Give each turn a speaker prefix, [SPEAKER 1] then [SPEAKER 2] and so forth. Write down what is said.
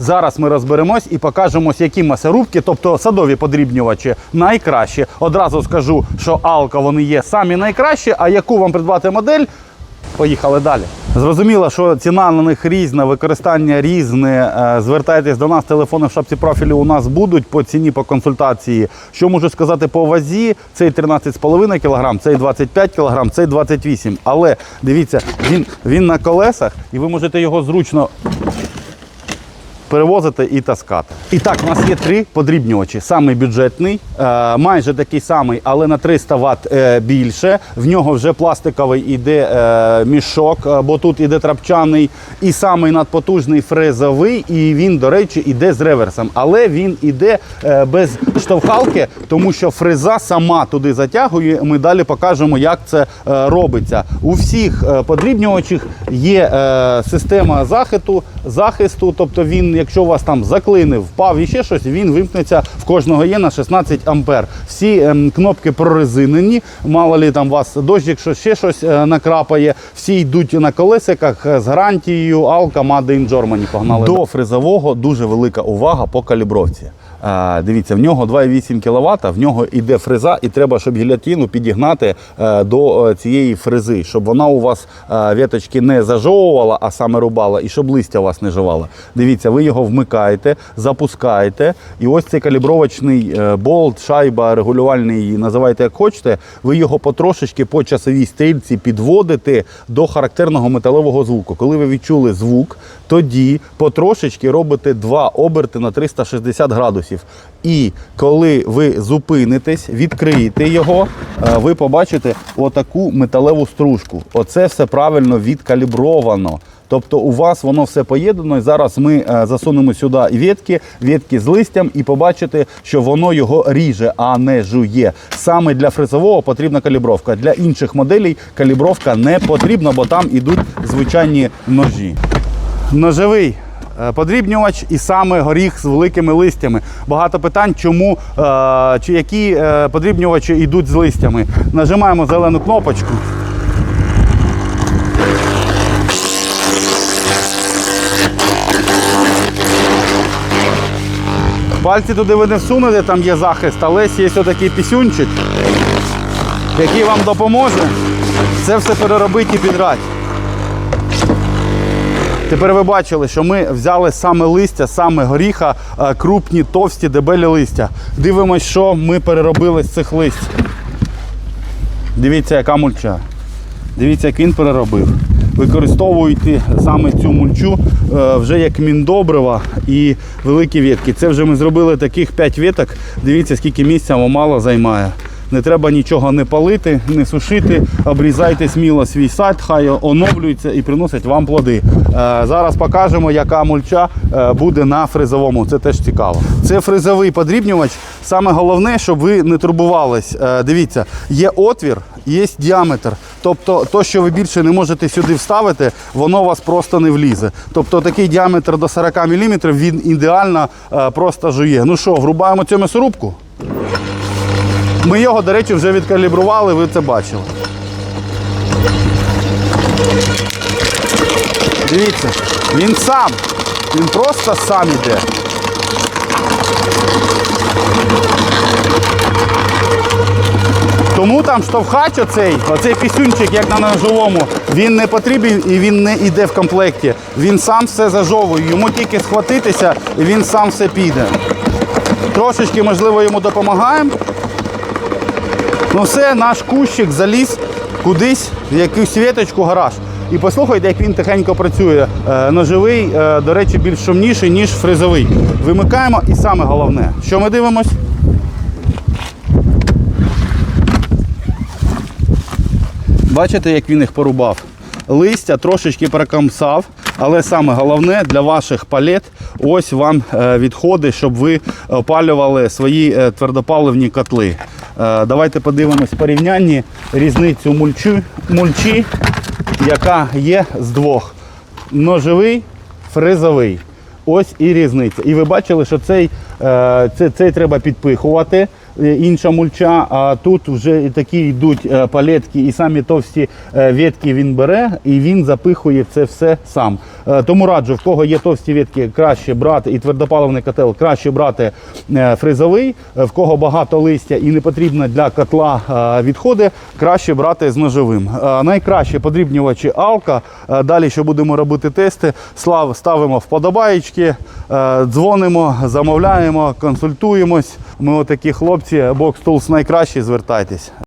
[SPEAKER 1] Зараз ми розберемось і покажемо, які масорубки, тобто садові подрібнювачі, найкращі. Одразу скажу, що алка вони є самі найкращі, а яку вам придбати модель, Поїхали далі. Зрозуміло, що ціна на них різна, використання різне. Е, Звертайтесь до нас, телефони в шапці профілю у нас будуть по ціні, по консультації. Що можу сказати по вазі? Цей 13,5 кг, цей 25 кг, цей 28 Але дивіться, він, він на колесах і ви можете його зручно перевозити і таскати. І так, у нас є три подрібнювачі. Самий бюджетний, е, майже такий самий, але на 300 Вт е, більше. В нього вже пластиковий іде е, мішок, бо тут іде трапчаний. І самий надпотужний фрезовий, і він, до речі, іде з реверсом. Але він іде без штовхалки, тому що фреза сама туди затягує. Ми далі покажемо, як це робиться. У всіх подрібнювачах є система захисту, захисту, тобто він, якщо у вас там заклинив, впав і ще щось, він вимкнеться в кожного є на 16 ампер. Всі ем, кнопки прорезинені, мало лі там у вас дощ, якщо ще щось е, накрапає, всі йдуть на колесиках е, з гарантією Алка, Made in Germany погнали. До фрезового дуже велика увага по калібровці. Дивіться, в нього 2,8 кВт, в нього йде фреза, і треба, щоб гілятину підігнати е, до е, цієї фрези, щоб вона у вас е, віточки не зажовувала, а саме рубала, і щоб листя у вас не жувало. Дивіться, ви його вмикаєте, запускаєте, і ось цей калібровочний болт, шайба, регулювальний, називайте як хочете, ви його потрошечки по часовій стрільці підводите до характерного металевого звуку. Коли ви відчули звук, тоді потрошечки робите два оберти на 360 градусів. І коли ви зупинитесь, відкриєте його, е, ви побачите отаку металеву стружку. Оце все правильно відкалібровано. Тобто у вас воно все поєднано. І зараз ми е, засунемо сюди і ветки, ветки з листям, і побачите, що воно його ріже, а не жує. Саме для фрезового потрібна калібровка. Для інших моделей калібровка не потрібна, бо там ідуть звичайні ножі. Ножовий е, подрібнювач і саме горіх з великими листями. Багато питань, чому е, чи які е, подрібнювачі йдуть з листями. Нажимаємо зелену кнопочку. Пальці туди ви не всунете, там є захист, але є отакий пісюнчик, який вам допоможе це все переробити і підрати. Тепер ви бачили, що ми взяли саме листя, саме горіха, е, крупні, товсті, дебелі листя. Дивимось, що ми переробили з цих листь. Дивіться, яка мульча. Дивіться, як він переробив. Використовуйте саме цю мульчу е, вже як міндобрива і великі ветки. Це вже ми зробили таких 5 веток. Дивіться, скільки місця воно мало займає. Не треба нічого не палити, не сушити. Обрізайте сміло свій сад, хай оновлюється і приносить вам плоди. Е, зараз покажемо, яка мульча е, буде на фрезовому. Це теж цікаво. Це фрезовий подрібнювач. Саме головне, щоб ви не турбувались. Е, дивіться, є отвір, є діаметр. Тобто, то, що ви більше не можете сюди вставити, воно у вас просто не влізе. Тобто такий діаметр до 40 мм він ідеально просто жує. Ну що, врубаємо цю м'ясорубку? Ми його, до речі, вже відкалібрували, ви це бачили. Дивіться, він сам. Він просто сам іде. Тому там штовхач оцей, оцей пісюнчик, як на ножовому, він не потрібен і він не йде в комплекті. Він сам все зажовує. Йому тільки схватитися, і він сам все піде. Трошечки, можливо, йому допомагаємо. Ну все, наш кущик заліз кудись в якусь віточку гараж. І послухайте, як він тихенько працює. Е, Ножовий, е, до речі, більш шумніший, ніж фрезовий. Вимикаємо і саме головне, що ми дивимось? Бачите, як він їх порубав? Листя трошечки перекамсав, але саме головне для ваших палет ось вам е, відходи, щоб ви опалювали свої твердопаливні котли. Е, Давайте подивимось порівнянні різницю мульчі, мульчі, яка є з двох. Ножовий, фрезовий. Ось і різниця. І ви бачили, що цей, е, цей, цей треба підпихувати. Е, інша мульча, а тут вже такі йдуть е, палетки, і самі товсті е, ветки він бере і він запихує це все сам. Тому раджу, в кого є товсті ветки, краще брати і твердопаливний котел, краще брати фрезовий, Е, в кого багато листя і не потрібно для котла відходи, краще брати з ножовим. Найкраще подрібнювачі алка. Далі, що будемо робити тести, слав ставимо вподобаєчки, дзвонимо, замовляємо, консультуємось. Ми отакі хлопці, Box Tools найкращі, звертайтесь.